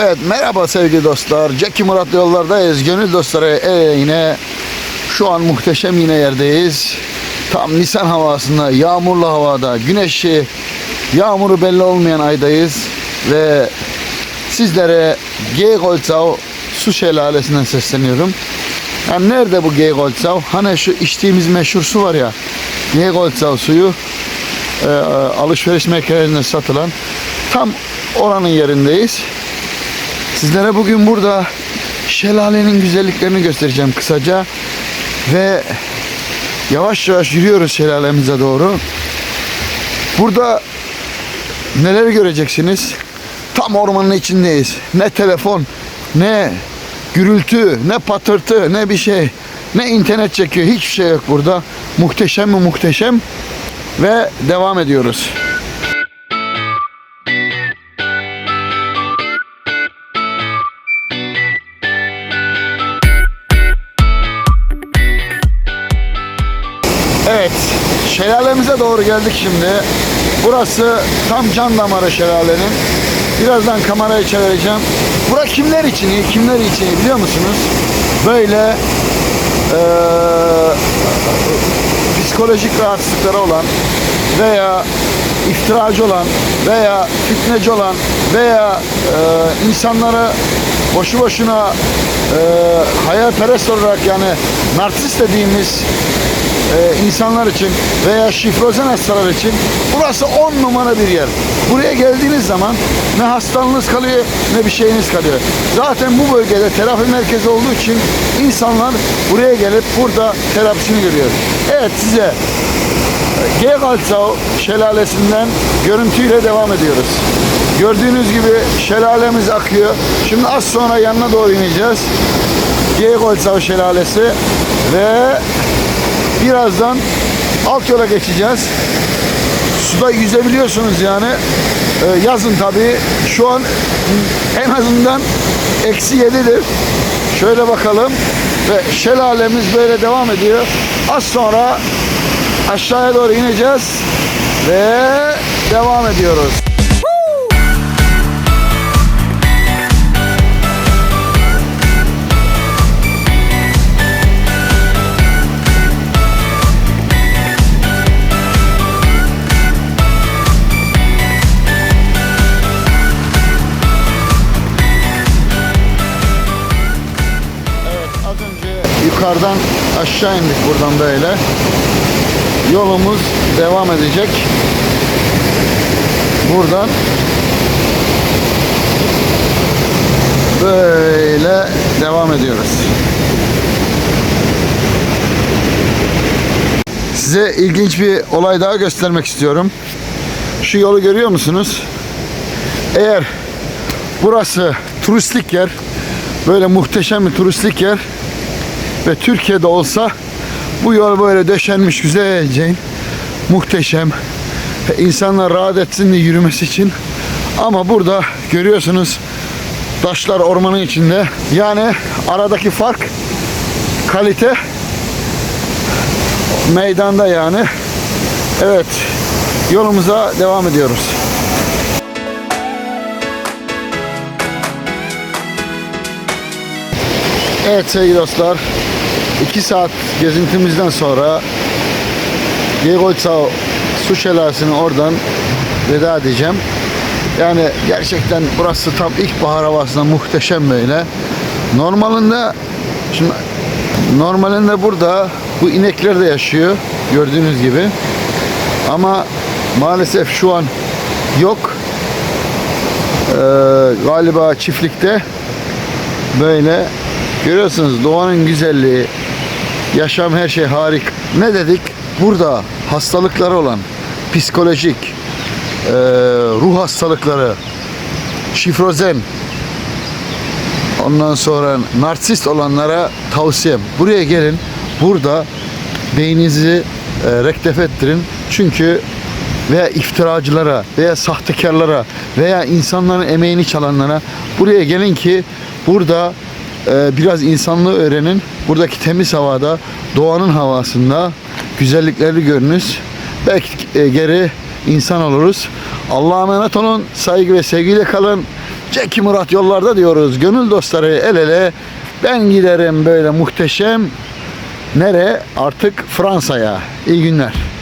Evet merhaba sevgili dostlar. Ceki Murat yollardayız. Gönül dostları e, yine şu an muhteşem yine yerdeyiz. Tam Nisan havasında, yağmurlu havada, güneşi, yağmuru belli olmayan aydayız. Ve sizlere Gegolzau su şelalesinden sesleniyorum. Yani nerede bu Gegolzau? Hani şu içtiğimiz meşhur su var ya. Gegolzau suyu e, alışveriş merkezinde satılan tam oranın yerindeyiz. Sizlere bugün burada şelalenin güzelliklerini göstereceğim kısaca ve yavaş yavaş yürüyoruz şelalemize doğru. Burada neler göreceksiniz? Tam ormanın içindeyiz. Ne telefon, ne gürültü, ne patırtı, ne bir şey, ne internet çekiyor. Hiçbir şey yok burada. Muhteşem mi muhteşem ve devam ediyoruz. Şelalemize doğru geldik şimdi. Burası tam can damarı şelalenin. Birazdan kamerayı çevireceğim. Bura kimler için iyi, kimler için iyi biliyor musunuz? Böyle eee, psikolojik rahatsızlıkları olan veya iftiracı olan veya fitneci olan veya eee insanları boşu boşuna eee hayalperest olarak yani narsist dediğimiz e, insanlar için veya şifrozen hastalar için burası on numara bir yer. Buraya geldiğiniz zaman ne hastalığınız kalıyor ne bir şeyiniz kalıyor. Zaten bu bölgede terapi merkezi olduğu için insanlar buraya gelip burada terapisini görüyor. Evet size Gegalsau şelalesinden görüntüyle devam ediyoruz. Gördüğünüz gibi şelalemiz akıyor. Şimdi az sonra yanına doğru ineceğiz. Gegalsau şelalesi ve birazdan alt yola geçeceğiz. Suda yüzebiliyorsunuz yani. Ee, yazın tabii. Şu an en azından eksi yedidir. Şöyle bakalım. Ve şelalemiz böyle devam ediyor. Az sonra aşağıya doğru ineceğiz. Ve devam ediyoruz. Yukarıdan aşağı indik buradan böyle. Yolumuz devam edecek. Buradan böyle devam ediyoruz. Size ilginç bir olay daha göstermek istiyorum. Şu yolu görüyor musunuz? Eğer burası turistik yer, böyle muhteşem bir turistik yer ve Türkiye'de olsa bu yol böyle döşenmiş güzelce muhteşem. Ve insanlar rahat etsin diye yürümesi için. Ama burada görüyorsunuz taşlar ormanın içinde. Yani aradaki fark kalite. Meydanda yani. Evet yolumuza devam ediyoruz. Evet sevgili dostlar 2 saat gezintimizden sonra Yegoltsau su şelalesini oradan veda edeceğim. Yani gerçekten burası tam ilkbahar havasında muhteşem böyle. Normalinde şimdi normalinde burada bu inekler de yaşıyor gördüğünüz gibi. Ama maalesef şu an yok. Ee, galiba çiftlikte böyle görüyorsunuz doğanın güzelliği yaşam her şey harika. Ne dedik? Burada hastalıkları olan psikolojik e, ruh hastalıkları şifrozen ondan sonra narsist olanlara tavsiyem buraya gelin burada beyninizi e, rektif ettirin çünkü veya iftiracılara veya sahtekarlara veya insanların emeğini çalanlara buraya gelin ki burada e, biraz insanlığı öğrenin. Buradaki temiz havada, doğanın havasında güzellikleri görünüz. Belki e, geri insan oluruz. Allah'a emanet olun. Saygı ve sevgiyle kalın. Ceki Murat yollarda diyoruz. Gönül dostları el ele. Ben giderim böyle muhteşem. Nere? Artık Fransa'ya. İyi günler.